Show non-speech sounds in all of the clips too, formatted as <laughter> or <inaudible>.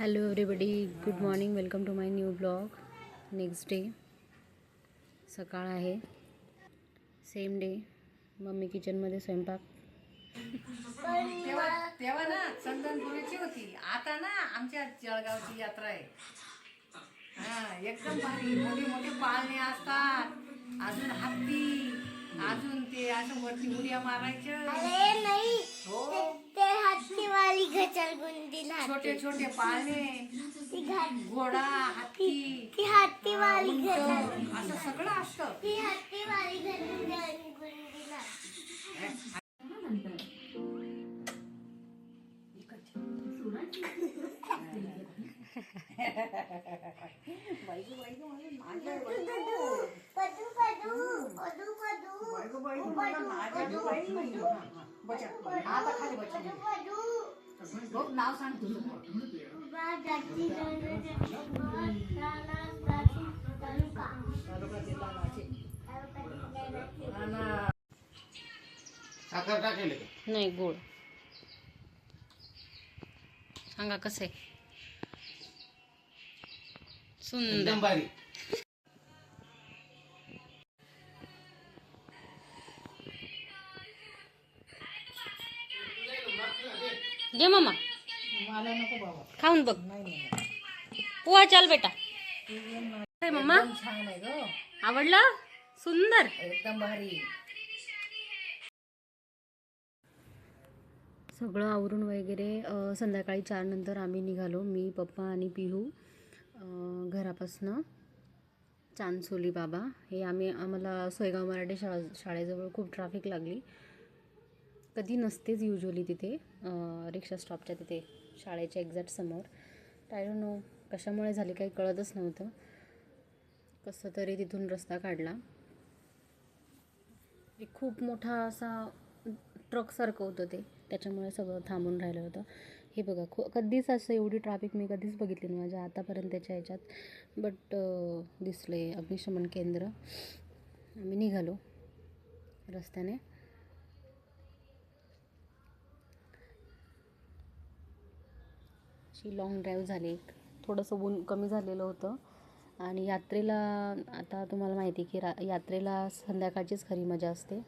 Hello everybody good morning welcome to my new blog next day सकाळ आहे. Same day mummy किचनमध्ये स्वयंपाक. तेव्हा तेव्हा ना चंदनपुरीची होती. आता ना आमच्या जळगावची यात्रा आहे. हा एकदम भारी. मोठी मोठी पाळणे असतात. अजून हत्ती अजून ते असं वरती उड्या नाही. हो. छोटे छोटे पाळणे घोडा हत्ती ती हत्तीवाली उंट, घचर असं सगळं असतं ती बाई. बचत आता खाली पदू बघ नाव सांग तुझं. साखर टाकेल? नाही गोड. सांगा कसं आहे? सुंदर. एकदम भारी. घे मामा. मला नको बाबा. खाऊन बघ. नाही पोहा चाल बेटा. काय मम्मा एकदम छान आहे ग. आवडलं? सुंदर. एकदम भारी. सगळं आवरून वगैरे संध्याकाळी चार नंतर आम्ही निघालो. मी पप्पा आणि पिहू घरापासनं. चांदसोली बाबा. हे आम्ही आम्हाला सोयगाव मराठी शाळा शाळेजवळ खूप ट्रॅफिक लागली. कधी नसतेच युजली तिथे रिक्षा स्टॉपच्या तिथे शाळेच्या एक्झॅक्ट समोर. आय नो कशामुळे झाली काही कळतच नव्हतं. कसं तरी तिथून रस्ता काढला. एक खूप मोठा असा ट्रकसारखं होतं ते. त्याच्यामुळे सगळं थांबून राहिलं होतं. हे बघा खू कधीच असं एवढी ट्रॅफिक मी कधीच बघितली नाही माझ्या आतापर्यंतच्या ह्याच्यात. बट दिसले अग्निशमन केंद्र. आम्ही निघालो रस्त्याने. अशी लॉंग ड्राईव्ह झाली. एक थोडंसं ऊन कमी झालेलं होतं. आणि यात्रेला आता तुम्हाला माहिती आहे की रा यात्रेला संध्याकाळचीच खरी मजा असते.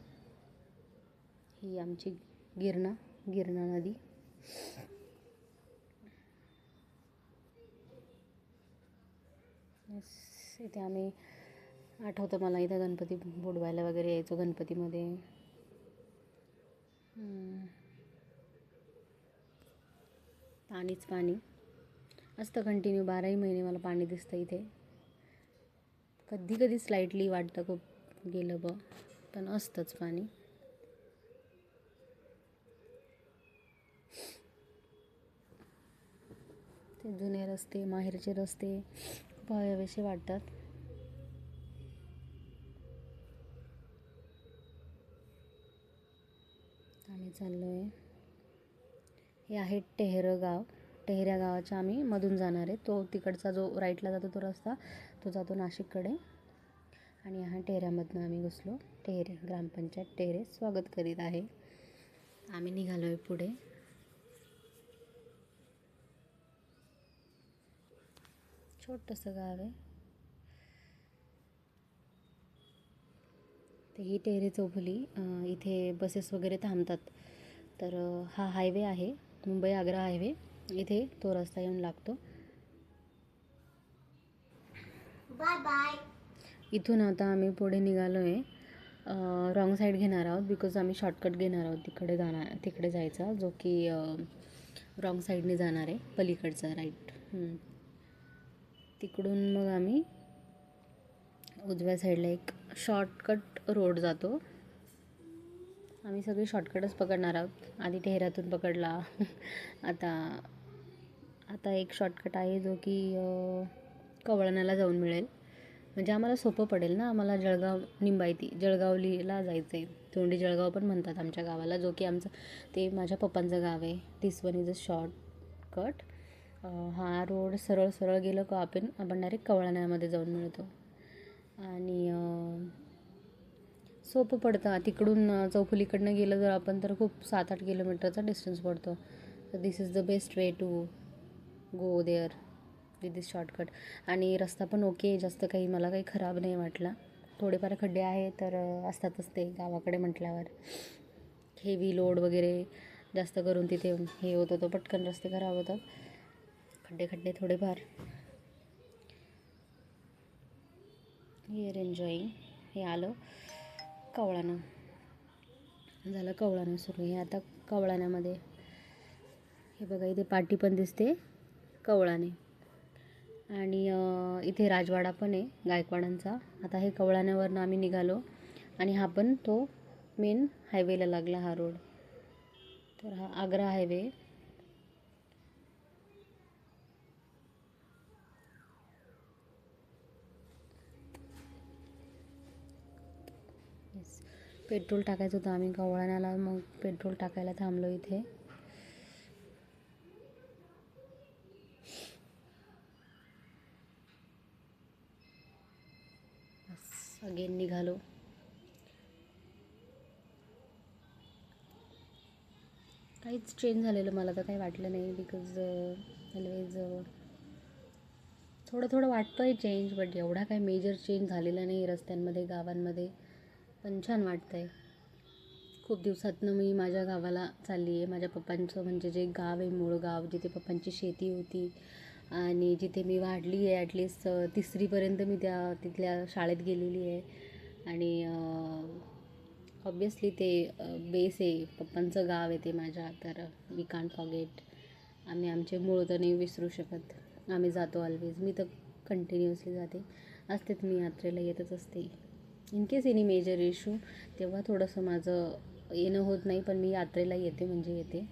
ही आमची गिरणा गिरणा नदी. इथे आम्ही आठवतं मला इथं गणपती बुडवायला वगैरे यायचो गणपतीमध्ये. पाणीच पाणी. असतं कंटिन्यू बाराही महिने मला पाणी दिसतं इथे. कधी कधी स्लाईटली वाटतं खूप गेलं ब पण असतंच पाणी. ते जुने रस्ते माहेरचे रस्ते खूप हवेसे वाटतात. आम्ही चाललो आहे हे आहे टेहरं गाव टेहऱ्या गावाच्या आम्ही मधून जाणार आहे. तो तिकडचा जो राईटला जातो तो रस्ता तो जातो नाशिककडे. आणि हा टेहऱ्यामधनं आम्ही घुसलो. टेहरे ग्रामपंचायत टेहरे स्वागत करीत आहे. आम्ही निघालो आहे पुढे. छोटंसं गाव आहे. ते ही टेहरे चौफुली इथे बसेस वगैरे थांबतात. तर हा हायवे आहे. मुंबई आग्रा हायवे इथे तो रस्ता येऊन लागतो. बाय बाय इथून आता आम्ही पुढे निघालो आहे रॉंग साईड घेणार आहोत बिकॉज आम्ही शॉर्टकट घेणार आहोत. तिकडे जाणार तिकडे जायचा जो की रॉंग साईडने जाणार आहे. पलीकडचा राईट तिकडून मग आम्ही उजव्या साईडला एक शॉर्टकट रोड जातो. आम्ही सगळे शॉर्टकटच पकडणार आहोत. आधी टेहऱ्यातून पकडला. <laughs> आता आता एक शॉर्टकट आहे जो की कवळण्याला जाऊन मिळेल. म्हणजे आम्हाला सोपं पडेल ना आम्हाला जळगाव निंबायती जळगावलीला जायचं आहे तोंडी जळगाव पण म्हणतात आमच्या गावाला जो की आमचं ते माझ्या पप्पांचं गाव आहे. This one is a shortcut हा रोड सरळ सरळ गेलं का आपण आपण डायरेक्ट कवळण्यामध्ये जाऊन मिळतो. आणि सोपं पडतं. तिकडून चौफुलीकडनं गेलं जर आपण तर खूप सात आठ किलोमीटरचा डिस्टन्स पडतो. तर this is the best way to go there with this shortcut आणि रस्ता पण ओके जास्त काही मला काही खराब नाही वाटला. थोडेफार खड्डे आहे तर असतातच ते गावाकडे म्हटल्यावर. हेवी लोड वगैरे जास्त करून तिथे हे होत होतं पटकन रस्ते खराब होतात. खड्डे खड्डे थोडेफार. हिअर एन्जॉईंग हे आलं कवळानं. झालं कवळानं सुरू. हे आता कवळाण्यामध्ये. हे बघा इथे पाटी पण दिसते. कवळाने. आणि इथे राजवाडा पण आहे गायकवाडांचा. आता हे कवळाण्यावरनं आम्ही निघालो आणि हा पण तो मेन हायवेला लागला हा रोड. तर हा आग्रा हायवे. पेट्रोल टाकायचं होतं आम्ही कवळाण्याला मग पेट्रोल टाकायला थांबलो इथे. अगेन निघालो. काहीच चेंज झालेलं मला तर काही वाटलं नाही बिकॉज ऑलवेज थोडं थोडं वाटतं आहे चेंज बट एवढा काही मेजर चेंज झालेला नाही रस्त्यांमध्ये गावांमध्ये. पण छान वाटतं आहे खूप दिवसातनं मी माझ्या गावाला चालली आहे माझ्या पप्पांचं म्हणजे जे गाव आहे मूळ गाव जिथे पप्पांची शेती होती आणि जिथे मी वाढली आहे ॲटलिस्ट तिसरीपर्यंत मी त्या तिथल्या शाळेत गेलेली आहे. आणि ऑब्वियसली ते बेस आहे पप्पांचं गाव आहे ते माझ्या तर वी कांट फॉगेट आम्ही आमचे मूळ तर नाही विसरू शकत. आम्ही जातो ऑलवेज मी तर कंटिन्युअसली जाते. असतेच मी यात्रेला येतच असते. In case any major issue तेव्हा थोडंसं माझं येणं होत नाही पण मी यात्रेला येते म्हणजे येते.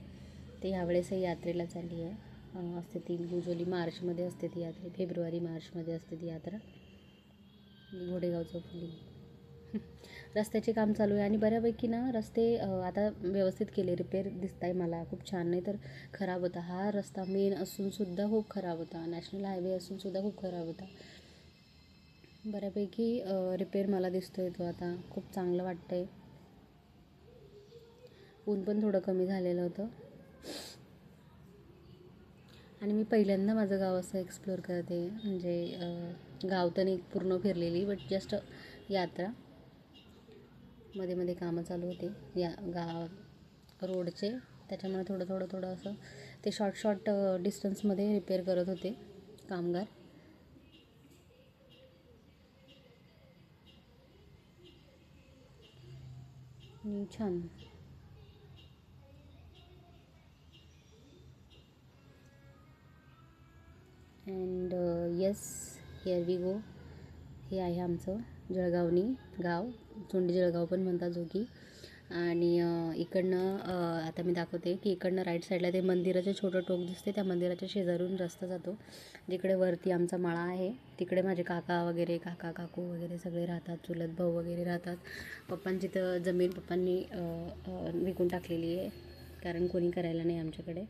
ते ह्यावेळेसही यात्रेला चालली आहे. असते ती. युजली मार्चमध्ये असते ती यात्रा. फेब्रुवारी मार्चमध्ये असते ती यात्रा. घोडेगाव चौफुली <laughs> रस्त्याचे काम चालू आहे आणि बऱ्यापैकी ना रस्ते आता व्यवस्थित केले. रिपेअर दिसत आहे मला. खूप छान. नाही तर खराब होता. हा रस्ता मेन असूनसुद्धा खूप खराब होता. नॅशनल हायवे असूनसुद्धा खूप खराब होता. बऱ्यापैकी रिपेअर मला दिसतो आहे तो आता. खूप चांगलं वाटतं आहे ऊन पण थोडं कमी झालेलं होतं. आणि मी पहिल्यांदा माझं गाव असं एक्सप्लोअर करते. म्हणजे गाव तर नाही पूर्ण फिरलेली बट जस्ट यात्रा. मध्ये मध्ये कामं चालू होते. या गाव रोडचे. त्याच्यामुळे थोडं थोडं थोडं असं ते शॉर्ट शॉर्ट डिस्टन्समध्ये रिपेअर करत होते कामगार. छान. And yes here we go हे आहे आमचं जळगावनी गाव. चोंडी जळगाव पण म्हणतात जो की आणि इकडनं आता मी दाखवते की इकडनं राईट साईडला ते मंदिराचं छोटं टोक दिसते त्या मंदिराच्या शेजारून रस्ता जातो. जिकडे वरती आमचा माळा आहे तिकडे माझे काका वगैरे काका काकू वगैरे सगळे राहतात. चुलत भाऊ वगैरे राहतात. पप्पांची तर जमीन पप्पांनी विकून टाकलेली आहे. कारण कोणी करायला नाही आमच्याकडे.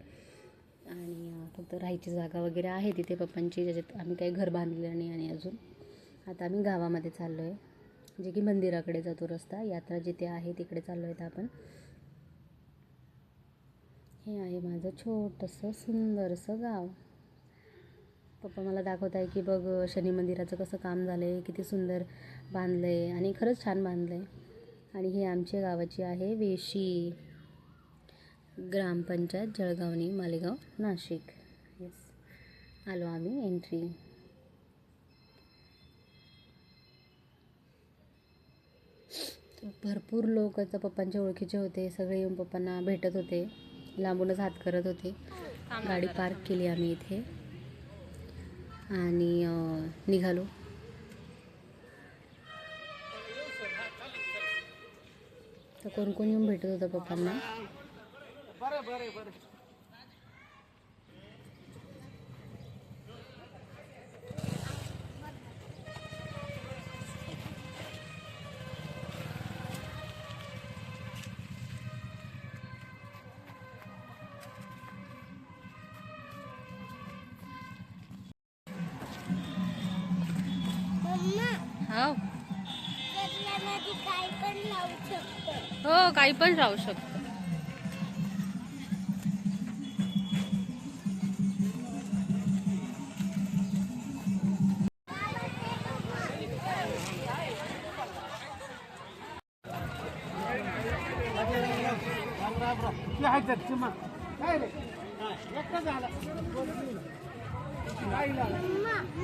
आणि फक्त राहायची जागा वगैरे आहे तिथे पप्पांची ज्याच्यात आम्ही काही घर बांधलेलं नाही आणि अजून. आता आम्ही गावामध्ये चाललो आहे जे म्हणजे की मंदिराकडे जातो रस्ता यात्रा जिथे आहे तिकडे चाललो आहेत आपण. हे आहे माझं छोटंसं सुंदरसं गाव. पप्पा मला दाखवत आहे की बघ शनी मंदिराचं कसं काम झालं आहे किती सुंदर बांधलं आहे आणि खरंच छान बांधलं आहे आणि हे आमच्या गावाची आहे वेशी. ग्रामपंचायत जळगावनी मालेगाव नाशिक. येस आलो आम्ही एंट्री भरपूर लोक आता पप्पांच्या ओळखीचे होते सगळे येऊन पप्पांना भेटत होते लांबूनच हात करत होते. गाडी पार्क केली आम्ही इथे. आणि निघालो. तर कोण कोण येऊन भेटत होतं पप्पांना? मम्मा हो। कचऱ्यामध्ये काय पण लावू शकतो? हो काही पण राहू शकतो।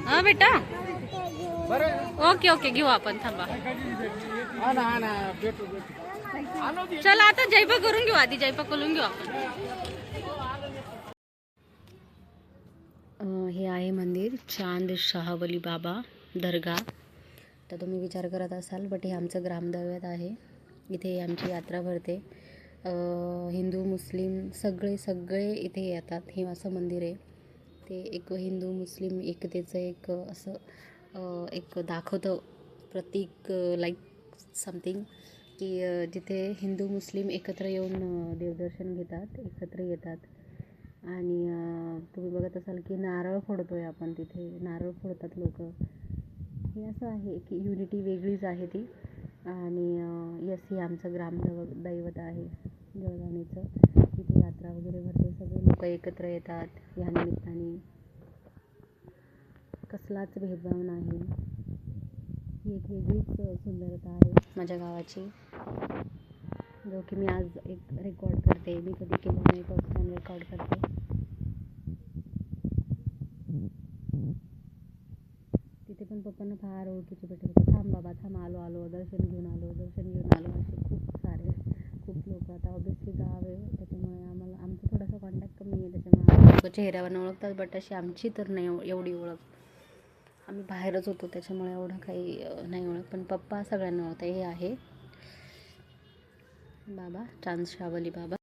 हा बेटा? ओके ओके घेऊ आपण थांबा. चला आता जयपा करून घेऊ आधी जयपा करून घेऊ आपण. हे आहे मंदिर चाँद शाहवली बाबा दर्गा. तर तुम्ही विचार करत असाल बट हे आमचं ग्रामदैवत आहे. इथे आमची यात्रा भरते. हिंदू मुस्लिम सगळे सगळे इथे येतात. हे असं मंदिर आहे. ते एक हिंदू मुस्लिम एकतेचं एक असं एक दाखवतं प्रतीक लाईक समथिंग की जिथे हिंदू मुस्लिम एकत्र येऊन देवदर्शन घेतात एकत्र येतात. आणि तुम्ही बघत असाल की नारळ फोडतो आहे आपण तिथे. नारळ फोडतात लोक. हे असं आहे. की युनिटी वेगळीच आहे ती. आणि यस हे आमचं ग्रामदैव दैवत आहे जळगाणीचं तिथे यात्रा वगैरे भरते सगळे लोक एकत्र येतात या निमित्ताने. कसलाच भेदभाव नाही. ही एक वेगळीच सुंदरता आहे माझ्या गावाची. जो की मी आज एक रेकॉर्ड करते. मी कधी केलं नाही फर्स्ट टाईम रेकॉर्ड करते तिथे पण पप्पांना फार ओळखीचे भेटत होते. थांब बाबा थांब आलो आलो दर्शन घेऊन आलो दर्शन घेऊन आलो. असे खूप सारे खूप लोक आता ऑब्विसली गाव आहे त्याच्यामुळे आम्हाला आमचं थोडासा कॉन्टॅक्ट कमी आहे त्याच्यामुळे लोक चेहऱ्यावरनं ओळखतात बट अशी आमची तर नाही एव- एवढी ओळख. आम्ही बाहेरच होतो त्याच्यामुळे एवढं काही नाही ओळख. पण पप्पा सगळ्यांना ओळखता हे आहे बाबा चांद शावली बाबा.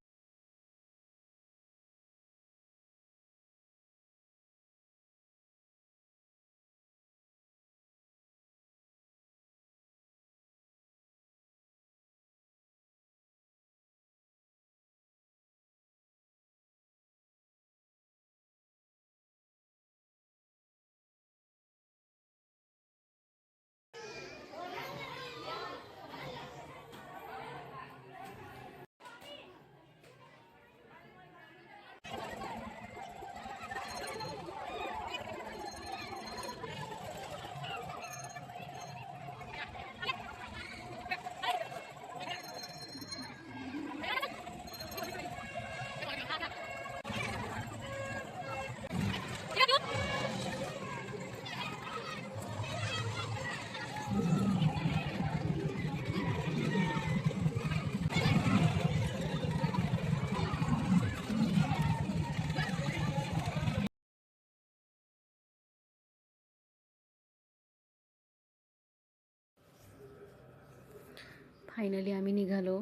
फायनली आम्ही निघालो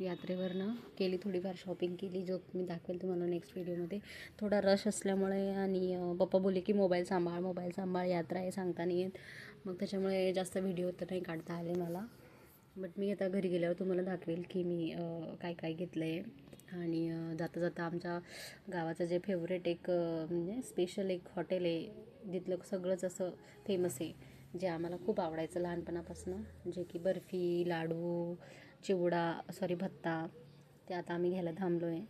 यात्रेवरनं केली थोडीफार शॉपिंग केली. जो मी दाखवेल तुम्हाला नेक्स्ट व्हिडिओमध्ये थोडा रश असल्यामुळे आणि पप्पा बोलले की मोबाईल सांभाळ मोबाईल सांभाळ यात्रा आहे सांगता नाही येत. मग त्याच्यामुळे जास्त व्हिडिओ तर नाही काढता आले मला. बट मी आता घरी गेल्यावर तुम्हाला दाखवेल की मी काय काय घेतलं आहे आणि जाता जाता आमच्या गावाचं जे फेवरेट एक म्हणजे स्पेशल एक हॉटेल आहे जिथलं सगळंच असं फेमस आहे जे आम्हाला खूप आवडायचं लहानपणापासून. जे की बर्फी लाडू चिवडा सॉरी भत्ता ते आता आम्ही घ्यायला थांबलो आहे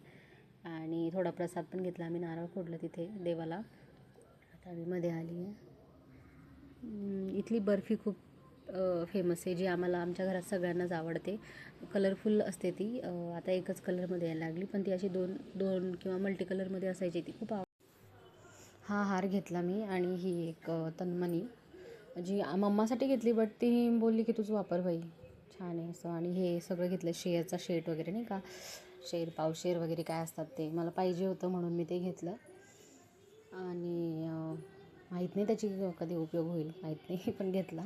आणि थोडा प्रसाद पण घेतला आम्ही नारळ फोडलं तिथे देवाला. आता आम्ही मध्ये आली आहे. इथली बर्फी खूप फेमस आहे जी आम्हाला आमच्या घरात सगळ्यांनाच आवडते. कलरफुल असते ती. आता एकच कलरमध्ये यायला लागली पण ती अशी दोन दोन किंवा मल्टी कलरमध्ये असायची ती खूप आव हा हार घेतला मी आणि ही एक अ, तन्मणी जी मम्मासाठी घेतली बट ती बोलली की तुझं वापर बाई. छान आहे असं. आणि हे सगळं घेतलं शेअरचा शेट वगैरे नाही का? शेर पावशेर वगैरे काय असतात ते. मला पाहिजे होतं म्हणून मी ते घेतलं. आणि माहीत नाही त्याची कधी उपयोग होईल माहीत नाही <laughs> पण घेतला.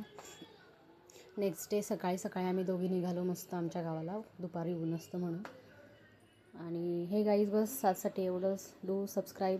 नेक्स्ट डे सकाळी सकाळी आम्ही दोघी निघालो मस्त आमच्या गावाला. दुपारी ऊन असतं म्हणून. आणि हे गाईज बस आजसाठी एवढंच. Do subscribe